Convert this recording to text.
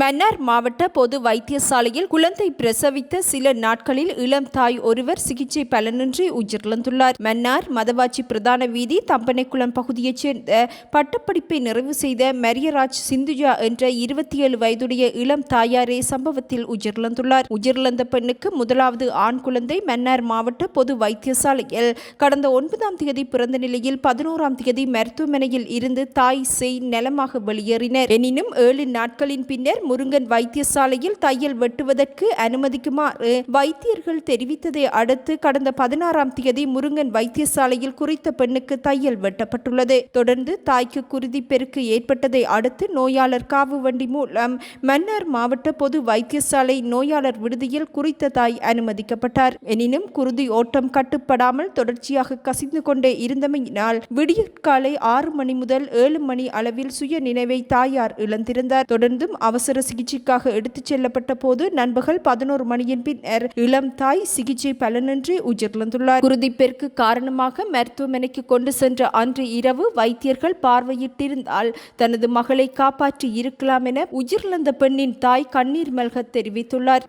மன்னார் மாவட்ட பொது வைத்தியசாலையில் குழந்தை பிரசவித்த சில நாட்களில் இளம் தாய் ஒருவர் சிகிச்சை பலனின்றி உயிரிழந்துள்ளார். மன்னார் மதவாச்சி பிரதான வீதி தம்பனைக்குளம் பகுதியைச் சேர்ந்த பட்டப்படிப்பை நிறைவு செய்த மரியராஜ் சிந்துஜா என்ற இருபத்தி ஏழு வயதுடைய இளம் தாயாரே சம்பவத்தில் உயிரிழந்துள்ளார். உயிரிழந்த பெண்ணுக்கு முதலாவது ஆண் குழந்தை மன்னார் மாவட்ட பொது வைத்தியசாலையில் கடந்த ஒன்பதாம் தேதி பிறந்த நிலையில் பதினோராம் தேதி மருத்துவமனையில் இருந்து தாய் செய் நலமாக வெளியேறினர். எனினும் ஏழு நாட்களின் பின்னர் முருங்கன் வைத்தியசாலையில் தையல் வெட்டுவதற்கு அனுமதிக்குமாறு வைத்தியர்கள் தெரிவித்ததை அடுத்து கடந்த பதினாறாம் தேதி முருங்கன் வைத்தியசாலையில் குறித்த பெண்ணுக்கு தையல் வெட்டப்பட்டுள்ளது. தொடர்ந்து தாய்க்கு குருதி பெருக்கு ஏற்பட்டதை அடுத்து நோயாளர் காவு வண்டி மூலம் மன்னார் மாவட்ட பொது வைத்தியசாலை நோயாளர் விடுதியில் குறித்த தாய் அனுமதிக்கப்பட்டார். எனினும் குருதி ஓட்டம் கட்டுப்படாமல் தொடர்ச்சியாக கசிந்து கொண்டே இருந்தமையினால் விடியற்காலை ஆறு மணி முதல் ஏழு மணி அளவில் சுய நினைவை தாயார் இழந்திருந்தார். தொடர்ந்தும் அவசர சிகிச்சைக்காக எடுத்துச் செல்லப்பட்ட போது நண்பகல் பதினோரு மணியின் பின்னர் இளம் தாய் சிகிச்சை பலனின்றி உயிரிழந்துள்ளார். குருதிப்பெருக்கு காரணமாக மருத்துவமனைக்கு கொண்டு சென்ற அன்று இரவு வைத்தியர்கள் பார்வையிட்டிருந்தால் தனது மகளை காப்பாற்றி இருக்கலாம் என உயிரிழந்த பெண்ணின் தாய் கண்ணீர் மல்க தெரிவித்துள்ளார்.